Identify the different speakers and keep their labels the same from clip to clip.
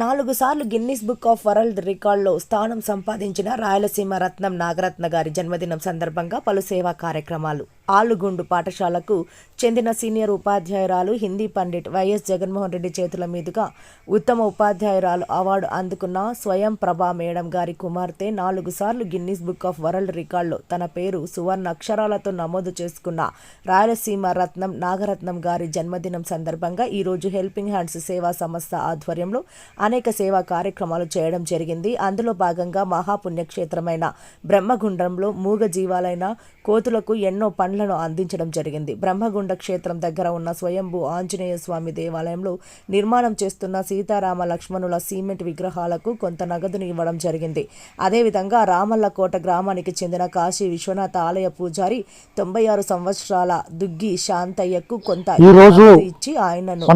Speaker 1: నాలుగు సార్లు Guinness book of world రికార్డులో స్థానం సంపాదించిన రాయలసీమ రత్నం నాగరత్న గారి జన్మదినం సందర్భంగా పలు సేవా కార్యక్రమాలు. ఆలుగుండు పాఠశాలకు చెందిన సీనియర్ ఉపాధ్యాయురాలు హిందీ పండిట్ వైఎస్ జగన్మోహన్ రెడ్డి చేతుల మీదుగా ఉత్తమ ఉపాధ్యాయురాలు అవార్డు అందుకున్న స్వయం ప్రభా మేడం గారి కుమార్తె నాలుగు సార్లు గిన్నిస్ బుక్ ఆఫ్ వరల్డ్ రికార్డులో తన పేరు సువర్ణ అక్షరాలతో నమోదు చేసుకున్న రాయలసీమ రత్నం నాగరత్నం గారి జన్మదినం సందర్భంగా ఈరోజు హెల్పింగ్ హ్యాండ్స్ సేవా సంస్థ ఆధ్వర్యంలో అనేక సేవా కార్యక్రమాలు చేయడం జరిగింది. అందులో భాగంగా మహాపుణ్యక్షేత్రమైన బ్రహ్మగుండంలో మూగ జీవాలైన కోతులకు ఎన్నో పండ్లను అందించడం జరిగింది బ్రహ్మగుండ క్షేత్రం దగ్గర ఉన్న స్వయంభూ ఆంజనేయ స్వామి దేవాలయంలో నిర్మాణం చేస్తున్న సీతారామ లక్ష్మణుల సిమెంట్ విగ్రహాలకు కొంత నగదును ఇవ్వడం జరిగింది అదేవిధంగా రామల్లకోట గ్రామానికి చెందిన కాశీ విశ్వనాథ ఆలయ పూజారి తొంభై ఆరు సంవత్సరాల దుగ్గి శాంతయ్యకు కొంత
Speaker 2: ఈ రోజు
Speaker 1: నగదు ఇచ్చి ఆయనను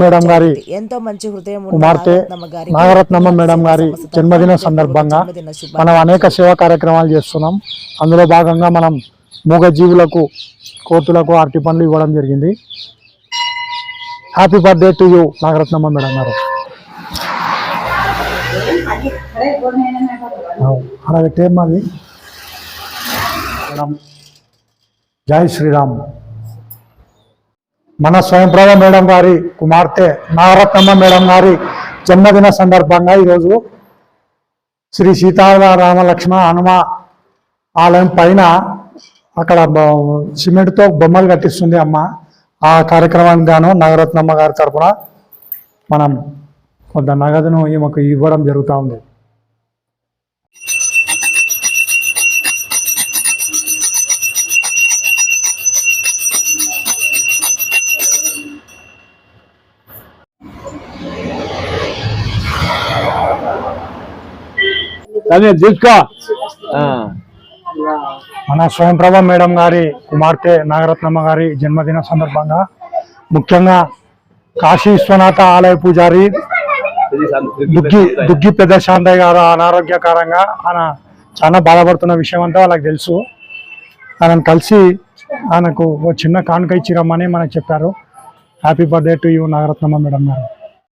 Speaker 2: మేడం గారి.
Speaker 1: ఎంతో మంచి హృదయం నాగరత్నమ్మ
Speaker 2: మేడం గారి జన్మదిన సందర్భంగా. మనం అనేక సేవా కార్యక్రమాలు చేస్తున్నాం అందులో భాగంగా మనం మూగజీవులకు కోతులకు అరటి పండ్లు ఇవ్వడం జరిగింది. Happy birthday to you Nagarathnamma madam గారు. అలాగే టేమ్ మేడం జై శ్రీరామ్. మన స్వయంప్రభ మేడం గారి కుమార్తె నాగరత్నమ్మ మేడం గారి జన్మదిన సందర్భంగా ఈరోజు శ్రీ సీతారామ లక్ష్మణ హనుమ ఆలయం పైన అక్కడ బ- సిమెంట్తో బొమ్మలు కట్టిస్తుంది అమ్మ. ఆ కార్యక్రమానికి గాను నాగరత్నమ్మ గారి తరపున మనం కొంత నగదును ఈమెకు ఇవ్వడం జరుగుతూ ఉంది.
Speaker 3: తీసుకో ఆ,
Speaker 2: మన స్వయంప్రభ మేడం గారి కుమార్తె నాగరత్నమ్మ గారి జన్మదిన సందర్భంగా ముఖ్యంగా కాశీ విశ్వనాథ ఆలయ పూజారి దుగ్గి దుగ్గి పెద్ద శాంతయ్య గారు అనారోగ్యకరంగా ఆయన చాలా బాధపడుతున్న విషయం అంతా వాళ్ళకి తెలుసు. ఆయనను కలిసి ఆయనకు ఓ చిన్న కానుక ఇచ్చిరమ్మని మనకు చెప్పారు. Happy birthday to you Nagarathnamma madam గారు.